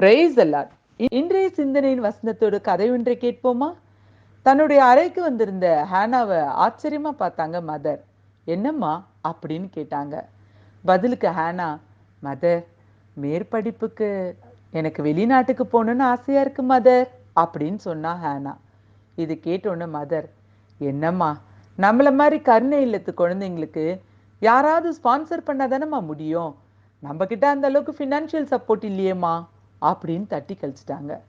Price allot இன்றைய சிந்தனையின் வசனத்தோடு கதை ஒன்றை கேட்போமா? தன்னுடைய அறைக்கு வந்திருந்த ஹேனாவை ஆச்சரியமா பார்த்தாங்க மதர். என்னம்மா அப்படின்னு கேட்டாங்க. பதிலுக்கு ஹேனா மதர் மேற்படிப்புக்கு எனக்கு வெளிநாட்டுக்கு போகணுன்னு ஆசையா இருக்கு மதர் அப்படின்னு சொன்னா ஹேனா. இது கேட்டோன்னு மதர் என்னம்மா நம்மள மாதிரி கருணை இல்லத்து குழந்தைங்களுக்கு யாராவது ஸ்பான்சர் பண்ணாதானம்மா முடியும்? நம்ம அந்த அளவுக்கு ஃபினான்ஷியல் சப்போர்ட் இல்லையேம்மா? அப்படின்னு தட்டி கழிச்சிட்டாங்க.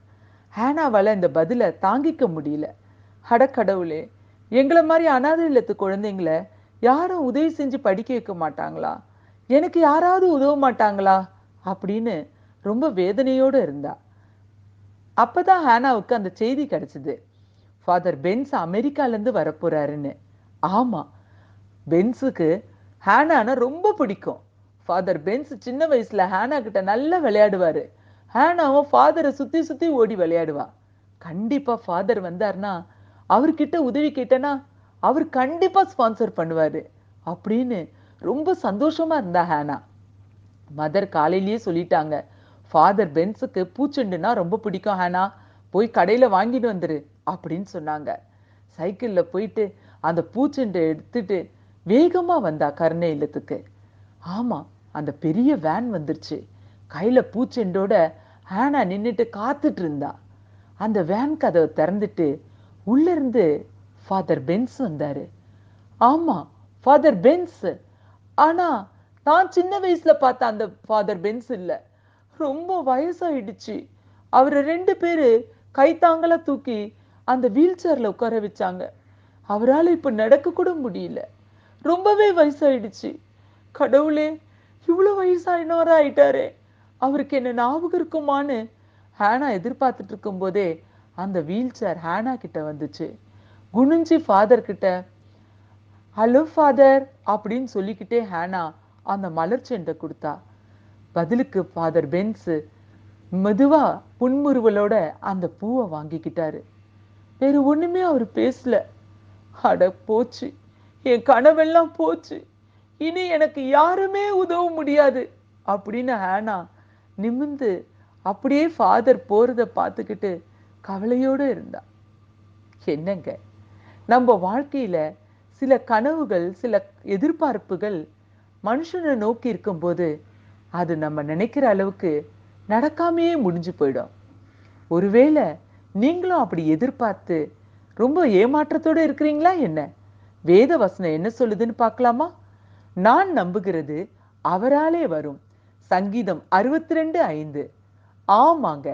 ஹேனாவால் இந்த பதிலை தாங்கிக்க முடியல. அடக்கடவுளே எங்களை மாதிரி அனாதை இல்லத்து குழந்தைங்கள யாரும் உதவி செஞ்சு படிக்க வைக்க மாட்டாங்களா? எனக்கு யாராவது உதவ மாட்டாங்களா? அப்படின்னு ரொம்ப வேதனையோடு இருந்தா. அப்பதான் ஹேனாவுக்கு அந்த செய்தி கிடைச்சது. ஃபாதர் பென்ஸ் அமெரிக்காலேருந்து வரப்போறாருன்னு. ஆமா பென்ஸுக்கு ஹேனான ரொம்ப பிடிக்கும். ஃபாதர் பென்ஸ் சின்ன வயசுல ஹேனா கிட்ட நல்லா விளையாடுவாரு. ஹேனாவும் ஃபாதரை சுத்தி சுத்தி ஓடி விளையாடுவா கண்டிப்பா ஃபாதர் வந்தார்னா அவர்கிட்ட உதவி கேட்டனா அவர் கண்டிப்பா ஸ்பான்சர் பண்ணுவாரு. அப்படின்னு ரொம்ப சந்தோஷமா இருந்தா ஹேனா. மதர் காலையிலேயே சொல்லிட்டாங்க ஃபாதர் பென்ஸுக்கு பூச்செண்டுனா ரொம்ப பிடிக்கும் ஹேனா. போய் கடையில் வாங்கிட்டு வந்துரு அப்படின்னு சொன்னாங்க. சைக்கிளில் போயிட்டு அந்த பூச்செண்டை எடுத்துட்டு வேகமாக வந்தா கருணை இல்லத்துக்கு. ஆமாம் அந்த பெரிய வேன் வந்துருச்சு. கையில் பூச்செண்டோட ஆனா நின்றுட்டு காத்துட்டு இருந்தா. அந்த வேன் கதவை திறந்துட்டு உள்ளிருந்து ஃபாதர் பென்ஸ் வந்தார். ஆமாம் ஃபாதர் பென்ஸ் ஆனால் நான் சின்ன வயசில் பார்த்த அந்த ஃபாதர் பென்ஸ் இல்லை. ரொம்ப வயசாயிடுச்சு. அவரை ரெண்டு பேர் கைத்தாங்களா தூக்கி அந்த வீல் சேரில் உட்கார வச்சாங்க. அவரால் இப்போ நடக்க கூட முடியல. ரொம்பவே வயசாயிடுச்சு. கடவுளே இவ்வளோ வயசாயினவரா ஆயிட்டாரே. அவருக்கு என்ன ஞாபகம் இருக்குமான்னு ஹேனா எதிர்பார்த்துட்டு இருக்கும்போதே அந்த வீல் சேர் ஹேனா கிட்ட வந்துச்சு. குனிஞ்சி ஃபாதர் கிட்ட ஹலோ ஃபாதர் அப்படின்னு சொல்லிக்கிட்டே ஹேனா அந்த மலர் செண்டை கொடுத்தா. பதிலுக்கு ஃபாதர் பென்ஸு மெதுவா புன்முறுவலோட அந்த பூவை வாங்கிக்கிட்டாரு. வேறு ஒண்ணுமே அவர் பேசல. அட போச்சு. என் கனவெல்லாம் போச்சு. இனி எனக்கு யாருமே உதவ முடியாது அப்படின்னு ஹேனா நிமிந்து அப்படியே ஃபாதர் போகிறத பார்த்துக்கிட்டு கவலையோடு இருந்தா. என்னங்க? நம்ம வாழ்க்கையில சில கனவுகள் சில எதிர்பார்ப்புகள் மனுஷனை நோக்கி இருக்கும்போது அது நம்ம நினைக்கிற அளவுக்கு நடக்காமையே முடிஞ்சு போயிடும். ஒருவேளை நீங்களும் அப்படி எதிர்பார்த்து ரொம்ப ஏமாற்றத்தோட இருக்கிறீங்களா என்ன? வேத வசனம் என்ன சொல்லுதுன்னு பார்க்கலாமா? நான் நம்புகிறது அவராலே வரும். சங்கீதம் அறுபத்தி ரெண்டு ஐந்து. ஆமாங்க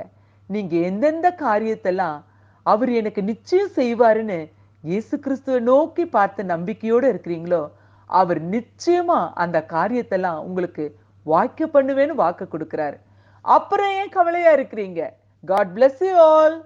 நீங்க எந்தெந்த காரியத்தெல்லாம் அவர் எனக்கு நிச்சயம் செய்வாருன்னு இயேசு கிறிஸ்துவை நோக்கி பார்த்த நம்பிக்கையோட இருக்கிறீங்களோ அவர் நிச்சயமா அந்த காரியத்தெல்லாம் உங்களுக்கு வாய்க்க பண்ணுவேன்னு வாக்கு கொடுக்கிறாரு. அப்புறம் ஏன் கவலையா இருக்கிறீங்க? God bless you all